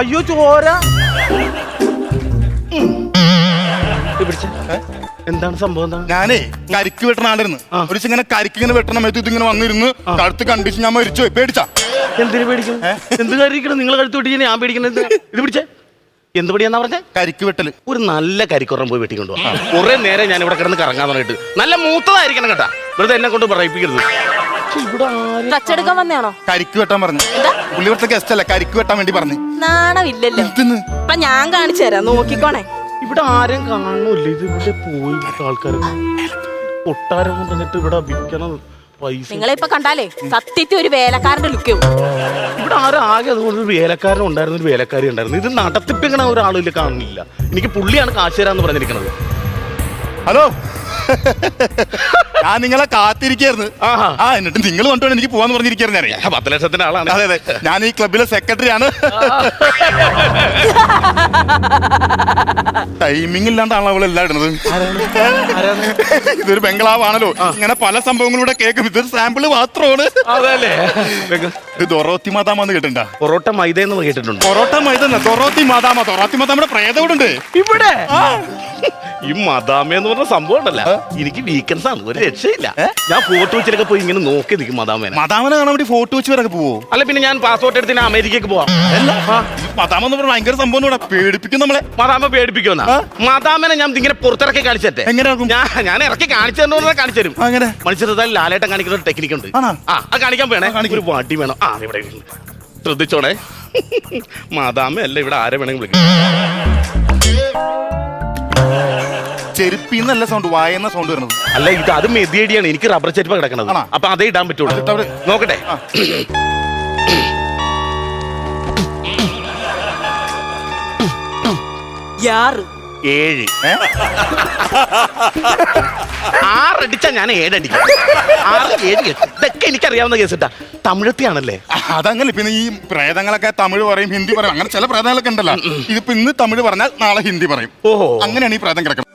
അയ്യോ ചോര. എന്താണ് സംഭവം എന്താണ് ഞാനേ കരിക്ക് വെട്ടണ ആളിരുന്ന്. ഒരു ദിവസം ഇങ്ങനെ കരിക്ക് ഇങ്ങനെ വെട്ടണ സമയത്ത് ഇതിങ്ങനെ വന്നിരുന്ന് കഴുത്ത് കണ്ടിച്ച് ഞാൻ മരിച്ചു പേടിച്ചാ? എന്തിനു പേടിക്കും? എന്ത് കാര്യക്കണം നിങ്ങൾ കഴുത്ത് വെട്ടി ഞാൻ പേടിക്കണത് ഇത് പിടിച്ചേ. എന്ത് പടിയാന്നാ പറഞ്ഞേ? കരിക്ക് വെട്ടൽ. ഒരു നല്ല കരിക്കുറം പോയി വെട്ടിക്കൊണ്ടു കുറെ നേരം ഞാൻ ഇവിടെ കിടന്ന് കറങ്ങാൻ പറഞ്ഞിട്ട്. നല്ല മൂത്തതായിരിക്കണം കേട്ടാ. വെറുതെ എന്നെ കൊണ്ട് പറയിപ്പിക്കരുത്. ഇവിടെ ആരും ടച്ചെടുക്കാൻ വന്നയാണോ കരിക്ക് വെട്ടാൻ പറഞ്ഞു. പുള്ളി ഇവിടുത്തെ ഗസ്റ്റ് അല്ല കരിക്ക് വെട്ടാൻ വേണ്ടി പറഞ്ഞു. നാണമില്ലല്ലോ. എന്തിന്ന്? അപ്പൊ ഞാൻ കാണിച്ചു തരാം നോക്കിക്കോണേ. ഇവിടെ ആരും കാണുന്നില്ല. ഇത് ഇവിടെ പോയി ആൾക്കാർ കൊട്ടാരം കൊണ്ടുവന്നിട്ട് ഇവിടെ വിൽക്കണം പൈസ. നിങ്ങളെ ഇപ്പൊ കണ്ടാലേ സത്യത്തിൽ ഒരു വേലക്കാരന്റെ ലുക്ക് ഇവിടെ ആരും ആകെ അതുകൊണ്ട് ഒരു വേലക്കാരൻ ഉണ്ടായിരുന്നു ഒരു വേലക്കാരി ഉണ്ടായിരുന്നു. ഇത് നടത്തിപ്പിക്കണ ഒരാളില്ല കാണുന്നില്ല. എനിക്ക് പുള്ളിയാണ് കാശ് തരാന്ന് പറഞ്ഞിരിക്കുന്നത് ഹലോ? ഞാൻ നിങ്ങളെ കാത്തിരിക്കായിരുന്നു. ആ എന്നിട്ട് നിങ്ങൾ കൊണ്ടുപോയി എനിക്ക് പോവാന്ന് പറഞ്ഞിരിക്കായിരുന്നു ഞാൻ പത്ത് ലക്ഷത്തിന്റെ ആളാണ്. അതെ അതെ. ഞാൻ ഈ ക്ലബിലെ സെക്രട്ടറി ആണ്. ടൈമിംഗ് ഇല്ലാണ്ടാണ് അവൾ എല്ലാം ഇടുന്നത്? ഇതൊരു ബംഗ്ലാവാണല്ലോ. ഇങ്ങനെ പല സംഭവങ്ങളൂടെ കേൾക്കും. ഇതൊരു സാമ്പിൾ മാത്രമാണ്. അതല്ലേ? ഇത് ദൊറോത്തി മാതാമെന്ന് കേട്ടിട്ടുണ്ടാ? പൊറോട്ട മൈദ എന്ന് കേട്ടിട്ടുണ്ട്. പൊറോട്ട മൈദ ദൊറോത്തി മാതാമ. ദൊറോത്തി മാതാമയുടെ പ്രേതവിടുണ്ട്. ഇവിടെ? ഈ മദാമ എന്ന് പറഞ്ഞ സംഭവം ഉണ്ടല്ല. എനിക്ക് വീക്കെൻഡ്സ് ആണ്. ഒരു രക്ഷയില്ല. ഞാൻ ഫോട്ടോ വെച്ചിട്ടൊക്കെ പോയി ഇങ്ങനെ നോക്കി നിൽക്കും മദാമേനെ മദാമനെ കാണാൻ വേണ്ടി ഫോട്ടോ വെച്ച് വരൊക്കെ പോവോ? അല്ല പിന്നെ ഞാൻ പാസ്പോർട്ട് എടുത്ത് ഞാൻ അമേരിക്കക്ക് പോവാം. മദാമെന്ന് മദാമ എന്ന് പറഞ്ഞ ഭയങ്കര സംഭവം പേടിപ്പിക്കും നമ്മളെ. മദാമ പേടിപ്പിക്കുമെന്നാ ആ? മാതാമനെ ഞാൻ ഇങ്ങനെ പുറത്തിറക്കി കാണിച്ചേ എങ്ങനെ ഞാൻ ഇറക്കി കാണിച്ചു കാണിച്ചു തരും. അങ്ങനെ മനുഷ്യർ ലാലേട്ടൻ കാണിക്കുന്ന ഒരു ടെക്നിക്ക് ഉണ്ട്. ആ അത് കാണിക്കാൻ വേണേ ഒരു വടി വേണം. ആ ഇവിടെ. ശ്രദ്ധിച്ചോണേ. മാതാമ അല്ല ഇവിടെ ആരെ വേണമെങ്കിൽ വിളിക്കും. ചെരുപ്പിന്നല്ല സൗണ്ട് വായെന്ന സൗണ്ട് വരുന്നത്. അല്ല ഇത് അത് മെതിയടിയാണ്. എനിക്ക് റബ്ബർ ചെരുപ്പ് കിടക്കണത്? അപ്പൊ അതേ ഇടാൻ പറ്റുള്ളൂ. നോക്കട്ടെ. ആ. യാറ് ഏഴ്? ആറടിച്ചാ ഞാൻ ഏഴടിക്കും. ആറ് ഏഴ് എട്ട്. ഇതൊക്കെ എനിക്കറിയാവുന്ന കേസിട്ടാ തമിഴത്തിയാണല്ലേ? അതങ്ങനെ. പിന്നെ ഈ പ്രേതങ്ങളൊക്കെ തമിഴ് പറയും ഹിന്ദി പറയും. അങ്ങനെ ചില പ്രേതങ്ങളൊക്കെ ഉണ്ടല്ലോ. ഇതിപ്പോ ഇന്ന് തമിഴ് പറഞ്ഞാൽ നാളെ ഹിന്ദി പറയും. ഓഹോ. അങ്ങനെയാണ് ഈ പ്രേതം കിടക്കുന്നത്.